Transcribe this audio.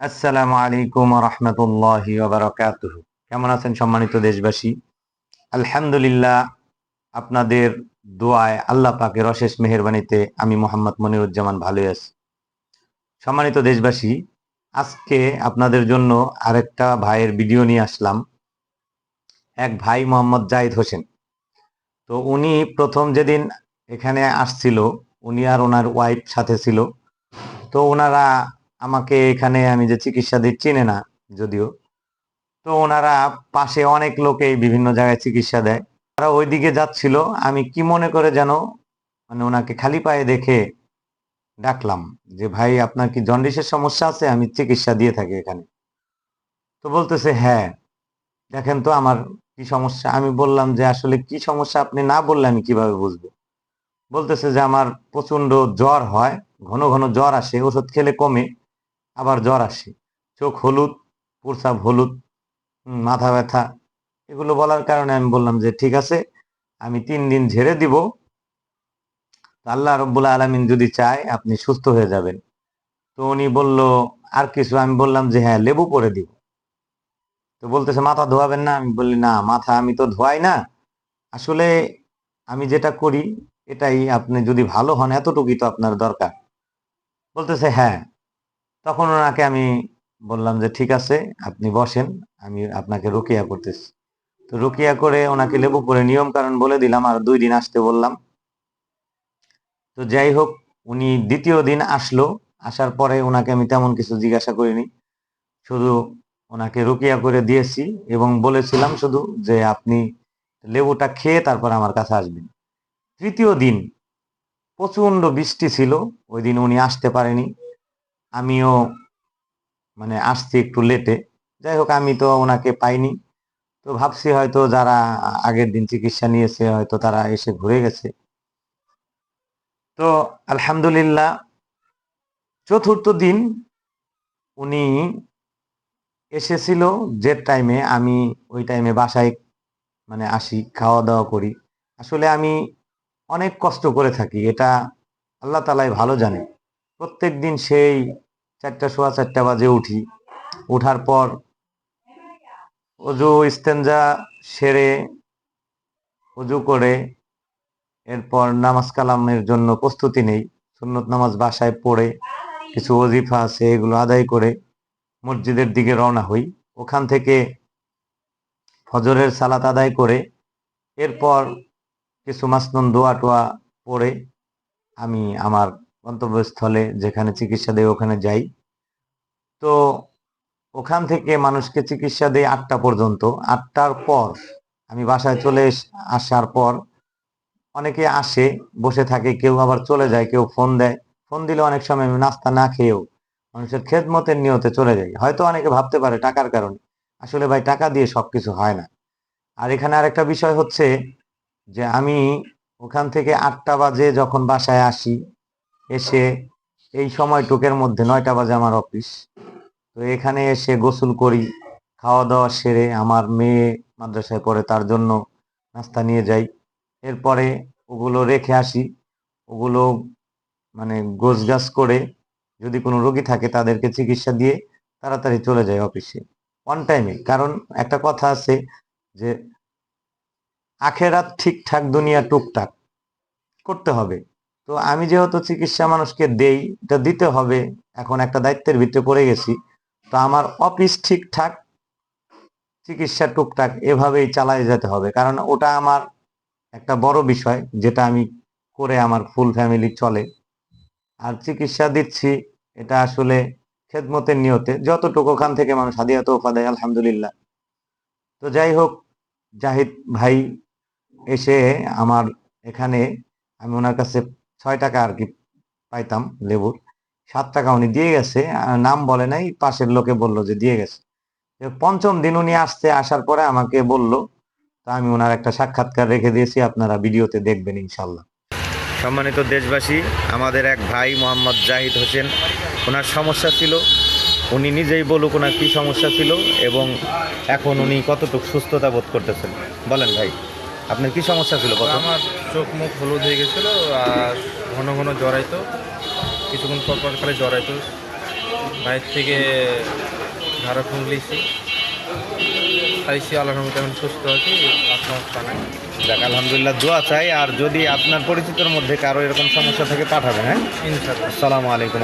আসসালামু আলাইকুম রহমতুল্লাহি বারাকাতুহ কেমন আছেন সম্মানিত দেশবাসী? আলহামদুলিল্লাহ, আপনাদের দোয়ায় আল্লাহ পাকের অশেষ মেহেরবানিতে আমি মোহাম্মদ মনিরুজ্জামান ভালোই আছি। সম্মানিত দেশবাসী, আজকে আপনাদের জন্য আরেকটা ভাইয়ের ভিডিও নিয়ে আসলাম। এক ভাই মোহাম্মদ জাহিদ হোসেন। তো উনি প্রথম যেদিন এখানে আসছিল, উনি আর ওনার ওয়াইফ সাথে ছিল। তো ওনারা আমাকে এখানে আমি যে চিকিৎসা দিই চিনে না যদিও। তো ওনারা পাশে অনেক লোকেই বিভিন্ন জায়গায় চিকিৎসা দেয়। তারা ওইদিকে যাচ্ছিল, আমি কি মনে করে যেন মানে ওনাকে খালি পায়ে দেখে ডাকলাম যে, ভাই, আপনার কি জন্ডিসের সমস্যা আছে? আমি চিকিৎসা দিয়ে থাকি এখানে। তো বলতেছে হ্যাঁ দেখেন তো আমার কি সমস্যা। আমি বললাম যে, আসলে কি সমস্যা আপনি না বললে আমি কীভাবে বুঝব? বলতেছে যে, আমার প্রচণ্ড জ্বর হয়, ঘন ঘন জ্বর আসে, ওষুধ খেলে কমে। আবার জ্বর আসে। চোখ হলুদ প্রসাব হলুদ মাথা ব্যথা, এগুলো বলার কারণে আমি বললাম যে, ঠিক আছে, আমি তিন দিন ঝেড়ে দিব। আল্লাহ রব্বুল আলমিন যদি চায়, আপনি সুস্থ হয়ে যাবেন। তো উনি বলল, আর কিছু? আমি বললাম যে হ্যাঁ লেবু পরে দিব। তো বলতেছে, মাথা ধোয়াবেন না? আমি বললি, না, মাথা আমি তো ধোয়াই না। আসলে আমি যেটা করি, এটাই আপনি যদি ভালো হন, এতটুকুই তো আপনার দরকার। বলতেছে হ্যাঁ তখন ওনাকে আমি বললাম যে, ঠিক আছে, আপনি বসেন, আমি আপনাকে রুকিয়া করতেছি। তো রুকিয়া করে ওনাকে লেবু করে নিয়ম কারণ বলে দিলাম, আর দুই দিন আসতে বললাম। তো যাই হোক, উনি দ্বিতীয় দিন আসলো, আসার পরে ওনাকে আমি তেমন কিছু জিজ্ঞাসা করিনি। শুধু ওনাকে রুকিয়া করে দিয়েছি এবং বলেছিলাম শুধু যে, আপনি লেবুটা খেয়ে তারপর আমার কাছে আসবেন। তৃতীয় দিন প্রচণ্ড বৃষ্টি ছিল, ওই দিন উনি আসতে পারেনি। আমিও মানে আসছি একটু লেটে যাই হোক আমি তো ওনাকে পাইনি। তো ভাবছি হয়তো যারা আগের দিন চিকিৎসা নিয়েছে, হয়তো তারা এসে ঘুরে গেছে। তো আলহামদুলিল্লাহ, চতুর্থ দিন উনি এসেছিল যে টাইমে আমি ওই টাইমে বাসায় মানে আসি খাওয়া দাওয়া করি। আসলে আমি অনেক কষ্ট করে থাকি, এটা আল্লাহ তালাই ভালো জানে। প্রত্যেক দিন সেই চারটা সোয়া চারটা বাজে উঠি। উঠার পর অজু ইস্তেঞ্জা সেরে, অজু করে, এরপর নামাজ কালামের জন্য প্রস্তুতি নেই। সুন্নত নামাজ বাসায় পড়ে কিছু ওজিফা আছে এগুলো আদায় করে মসজিদের দিকে রওনা হই। ওখান থেকে ফজরের সালাত আদায় করে, এরপর কিছু মাসনুন দোয়া টোয়া পড়ে আমি আমার গন্তব্যস্থলে যেখানে চিকিৎসা দেয়, ওখানে যাই। তো ওখান থেকে মানুষকে চিকিৎসা দেয় আটটা পর্যন্ত। আটটার পর আমি বাসায় চলে আসার পর অনেকে আসে, বসে থাকে, কেউ আবার চলে যায়, কেউ ফোন দেয়। ফোন দিলে অনেক সময় আমি নাস্তা না খেয়েও মানুষের খেদমতের নিয়তে চলে যাই। হয়তো অনেকে ভাবতে পারে টাকার কারণে। আসলে ভাই, টাকা দিয়ে সবকিছু হয় না। আর এখানে আরেকটা বিষয় হচ্ছে যে আমি ওখান থেকে আটটা বাজে যখন বাসায় আসি এসে এই সময় টুকের মধ্যে নয়টা বাজে আমার অফিস। তো এখানে এসে গোসল করি খাওয়া দাওয়া সেরে আমার মেয়ে মাদ্রাসায় পড়ে, তার জন্য নাস্তা নিয়ে যাই। এরপরে ওগুলো রেখে আসি। ওগুলো মানে গোছগাছ করে যদি কোনো রোগী থাকে তাদেরকে চিকিৎসা দিয়ে তাড়াতাড়ি চলে যায় অফিসে। অন টাইমে কারণ একটা কথা আছে যে, আখেরাত ঠিকঠাক দুনিয়া টুকটাক। করতে হবে। তো আমি যেহেতু চিকিৎসা মানুষকে দেই, এটা দিতে হবে, এখন একটা দায়িত্বের ভিতরে পড়ে গেছি। তো আমার অফিস ঠিকঠাক, চিকিৎসা টুকটাক এভাবেই চালিয়ে যেতে হবে, কারণ ওটা আমার একটা বড় বিষয়, যেটা আমি করে আমার ফুল ফ্যামিলি চলে। আর চিকিৎসা দিচ্ছি, এটা আসলে খেদমতের নিয়তে, যতটুকু ওখান থেকে মানুষ হাদিয়া তোফা দেয়, আলহামদুলিল্লাহ। তো যাই হোক, জাহিদ ভাই এসে আমার এখানে, আমি ওনার কাছে ছয় টাকা আর কি পাইতাম লেবুর। সাত টাকা উনি দিয়ে গেছে নাম বলে নাই, পাশের লোকে বলল যে দিয়ে গেছে। পঞ্চম দিন উনি আসতে আসার পরে আমাকে বলল, তা আমি ওনার একটা সাক্ষাৎকার রেখে দিয়েছি, আপনারা ভিডিওতে দেখবেন ইনশাল্লাহ সম্মানিত দেশবাসী, আমাদের এক ভাই মোহাম্মদ জাহিদ হোসেন, ওনার সমস্যা ছিল, উনি নিজেই বলুক ওনার কী সমস্যা ছিল, এবং এখন উনি কতটুকু সুস্থতা বোধ করতেছেন। বলেন ভাই। আপনার কি সমস্যা ছিল প্রথম? আমার চোখ মুখ হলুদ হয়ে গেছিল আর ঘন ঘন জড়াইতো। কিছুক্ষণ পর পর খালি জড়াইতো। বাইরে থেকে ধারা ফুংলিছি খাইছি রহমতে এখন সুস্থ আছি আপনার যাক আলহামদুলিল্লাহ দোয়া চাই। আর যদি আপনার পরিচিতর মধ্যে কারও এরকম সমস্যা থেকে পাঠাবেন হ্যাঁ? ইনশাল্লাহ আসসালামু আলাইকুম